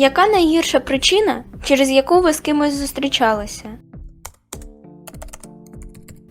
Яка найгірша причина, через яку ви з кимось зустрічалися?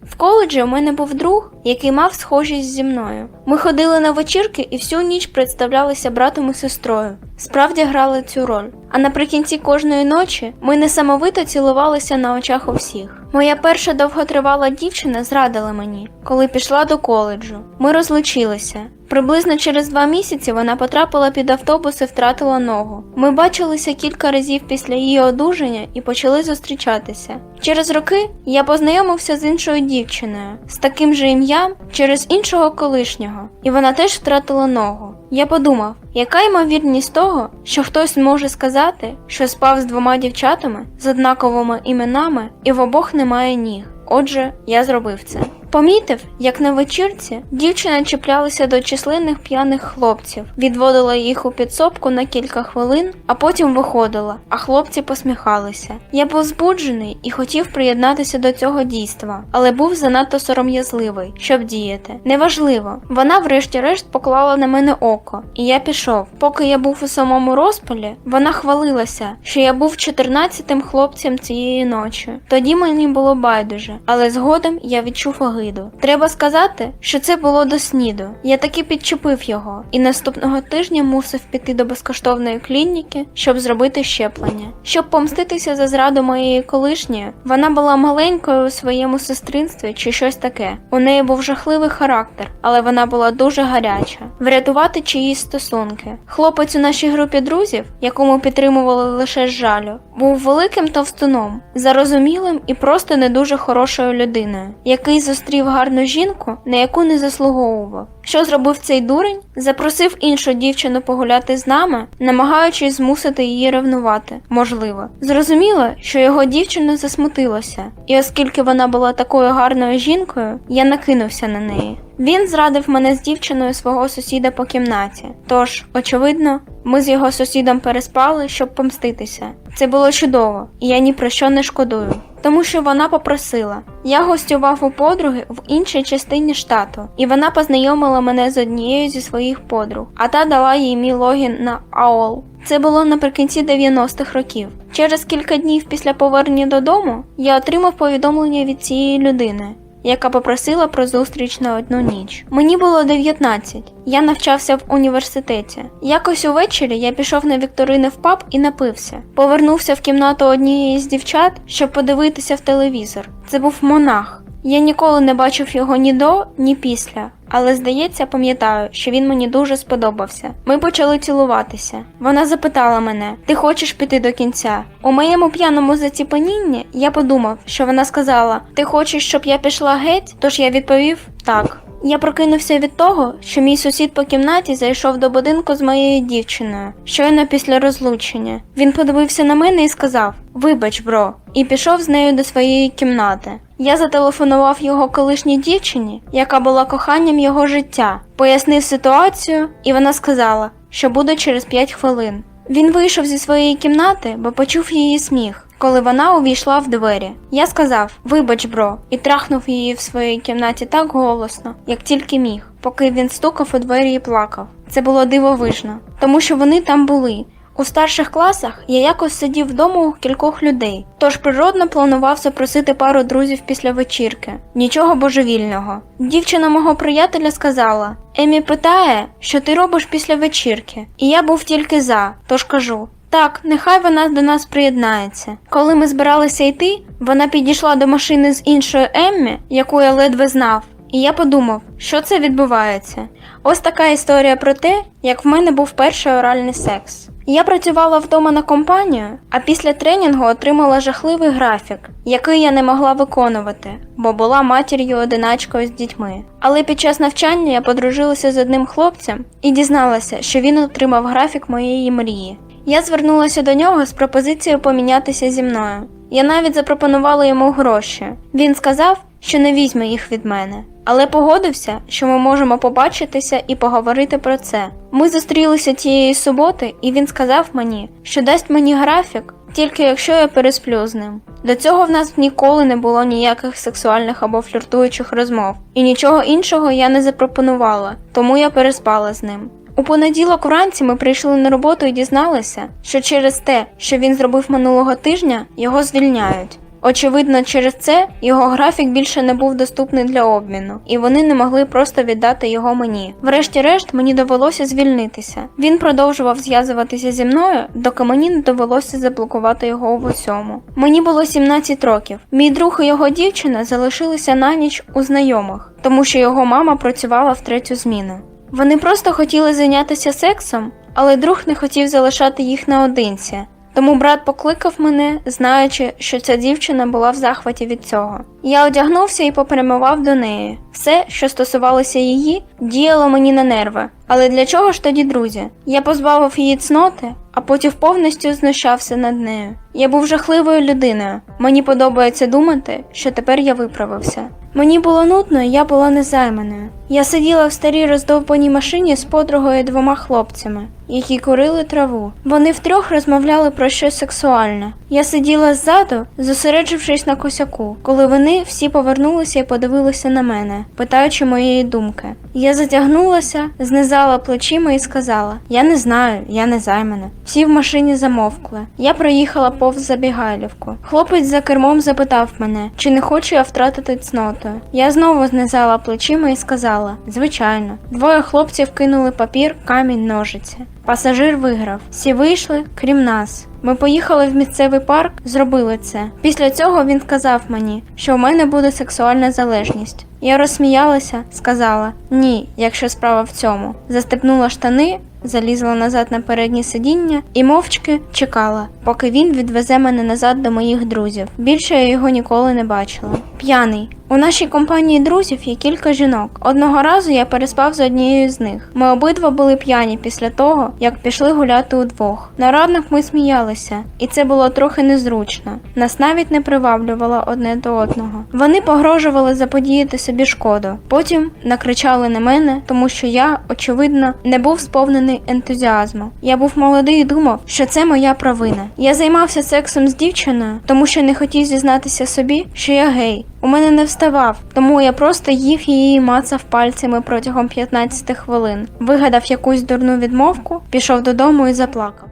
В коледжі у мене був друг, який мав схожість зі мною. Ми ходили на вечірки і всю ніч представлялися братом і сестрою. Справді грали цю роль. А наприкінці кожної ночі ми несамовито цілувалися на очах у всіх. Моя перша довготривала дівчина зрадила мені, коли пішла до коледжу. Ми розлучилися. Приблизно через два місяці вона потрапила під автобус і втратила ногу. Ми бачилися кілька разів після її одужання і почали зустрічатися. Через роки я познайомився з іншою дівчиною з таким же ім'ям через іншого колишнього, і вона теж втратила ногу. Я подумав, яка ймовірність того, що хтось може сказати, що спав з двома дівчатами з однаковими іменами і в обох немає ніг. Отже, я зробив це. Помітив, як на вечірці дівчина чіплялася до численних п'яних хлопців, відводила їх у підсобку на кілька хвилин, а потім виходила, а хлопці посміхалися. Я був збуджений і хотів приєднатися до цього дійства, але був занадто сором'язливий, щоб діяти. Неважливо, вона врешті-решт поклала на мене око, і я пішов. Поки я був у самому розпалі, вона хвалилася, що я був 14-тим хлопцем цієї ночі. Тоді мені було байдуже, але згодом я відчув огиду. Треба сказати, що це було до сніду. Я таки підчепив його, і наступного тижня мусив піти до безкоштовної клініки, щоб зробити щеплення. Щоб помститися за зраду моєї колишньої, вона була маленькою у своєму сестринстві чи щось таке. У неї був жахливий характер, але вона була дуже гаряча. Врятувати чиїсь стосунки. Хлопець у нашій групі друзів, яку ми підтримували лише з жалю, був великим товстуном, зарозумілим і просто не дуже хорошою людиною, який зустрів гарну жінку, на яку не заслуговував. Що зробив цей дурень? Запросив іншу дівчину погуляти з нами, намагаючись змусити її ревнувати. Можливо, зрозуміло, що його дівчина засмутилася, і оскільки вона була такою гарною жінкою, я накинувся на неї. Він зрадив мене з дівчиною свого сусіда по кімнаті. Тож, очевидно, ми з його сусідом переспали, щоб помститися. Це було чудово, і я ні про що не шкодую. Тому що вона попросила. Я гостював у подруги в іншій частині штату, і вона познайомила мене з однією зі своїх подруг, а та дала їй мій логін на AOL. Це було наприкінці 90-х років. Через кілька днів після повернення додому я отримав повідомлення від цієї людини, яка попросила про зустріч на одну ніч. Мені було 19, я навчався в університеті. Якось увечері я пішов на вікторини в паб і напився. Повернувся в кімнату однієї з дівчат, щоб подивитися в телевізор. Це був монах. Я ніколи не бачив його ні до, ні після, але здається, пам'ятаю, що він мені дуже сподобався. Ми почали цілуватися. Вона запитала мене: Ти хочеш піти до кінця? У моєму п'яному заціпанінні я подумав, що вона сказала: Ти хочеш, щоб я пішла геть? Тож я відповів так. Я прокинувся від того, що мій сусід по кімнаті зайшов до будинку з моєю дівчиною, щойно після розлучення. Він подивився на мене і сказав: Вибач, бро, і пішов з нею до своєї кімнати. Я зателефонував його колишній дівчині, яка була коханням його життя, пояснив ситуацію, і вона сказала, що буде через 5 хвилин. Він вийшов зі своєї кімнати, бо почув її сміх. Коли вона увійшла в двері, я сказав Вибач, бро, і трахнув її в своїй кімнаті так голосно, як тільки міг, поки він стукав у двері і плакав. Це було дивовижно, тому що вони там були. У старших класах я якось сидів вдома у кількох людей, тож природно планував запросити пару друзів після вечірки. Нічого божевільного. Дівчина мого приятеля сказала: Емі питає, що ти робиш після вечірки, і я був тільки за, тож кажу. Так, нехай вона до нас приєднається. Коли ми збиралися йти, вона підійшла до машини з іншою Еммі, яку я ледве знав, і я подумав, що це відбувається. Ось така історія про те, як в мене був перший оральний секс. Я працювала вдома на компанію, а після тренінгу отримала жахливий графік, який я не могла виконувати, бо була матір'ю одиначкою з дітьми. Але під час навчання я подружилася з одним хлопцем і дізналася, що він отримав графік моєї мрії. Я звернулася до нього з пропозицією помінятися зі мною. Я навіть запропонувала йому гроші. Він сказав, що не візьме їх від мене, але погодився, що ми можемо побачитися і поговорити про це. Ми зустрілися тієї суботи, і він сказав мені, що дасть мені графік, тільки якщо я пересплю з ним. До цього в нас ніколи не було ніяких сексуальних або фліртуючих розмов, і нічого іншого я не запропонувала, тому я переспала з ним. У понеділок вранці ми прийшли на роботу і дізналися, що через те, що він зробив минулого тижня, його звільняють. Очевидно, через це його графік більше не був доступний для обміну, і вони не могли просто віддати його мені. Врешті-решт, мені довелося звільнитися. Він продовжував зв'язуватися зі мною, доки мені не довелося заблокувати його в усьому. Мені було 17 років. Мій друг і його дівчина залишилися на ніч у знайомих, тому що його мама працювала в третю зміну. Вони просто хотіли зайнятися сексом, але друг не хотів залишати їх наодинці. Тому брат покликав мене, знаючи, що ця дівчина була в захваті від цього. Я одягнувся і попрямував до неї. Все, що стосувалося її, діяло мені на нерви. Але для чого ж тоді, друзі? Я позбавив її цноти, а потім повністю знущався над нею. Я був жахливою людиною. Мені подобається думати, що тепер я виправився. Мені було нудно, і я була незайманою. Я сиділа в старій роздовбаній машині з подругою і двома хлопцями, які курили траву. Вони втрьох розмовляли про щось сексуальне. Я сиділа ззаду, зосереджившись на косяку, коли вони всі повернулися і подивилися на мене, питаючи моєї думки. Я затягнулася, знизала плечима і сказала: Я не знаю, я не займана. Всі в машині замовкли. Я проїхала повз забігайлівку. Хлопець за кермом запитав мене, чи не хочу я втратити цноту. Я знову знизала плечима і сказала: Звичайно. Двоє хлопців кинули папір, камінь, ножиці. Пасажир виграв. Всі вийшли, крім нас. Ми поїхали в місцевий парк, зробили це. Після цього він сказав мені, що у мене буде сексуальна залежність. Я розсміялася, сказала ні, якщо справа в цьому. Застепнула штани, залізла назад на переднє сидіння і мовчки чекала, поки він відвезе мене назад до моїх друзів. Більше я його ніколи не бачила. П'яний. У нашій компанії друзів є кілька жінок. Одного разу я переспав з однією з них. Ми обидва були п'яні після того, як пішли гуляти удвох. На ранок ми сміялися, і це було трохи незручно. Нас навіть не приваблювало одне до одного. Вони погрожували заподіяти собі шкоду. Потім накричали на мене, тому що я, очевидно, не був сповнений ентузіазму. Я був молодий і думав, що це моя провина. Я займався сексом з дівчиною, тому що не хотів зізнатися собі, що я гей. У мене не вставав, тому я просто їв її мацав пальцями протягом 15 хвилин. Вигадав якусь дурну відмовку, пішов додому і заплакав.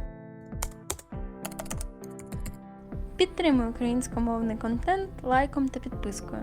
Підтримуй українськомовний контент лайком та підпискою.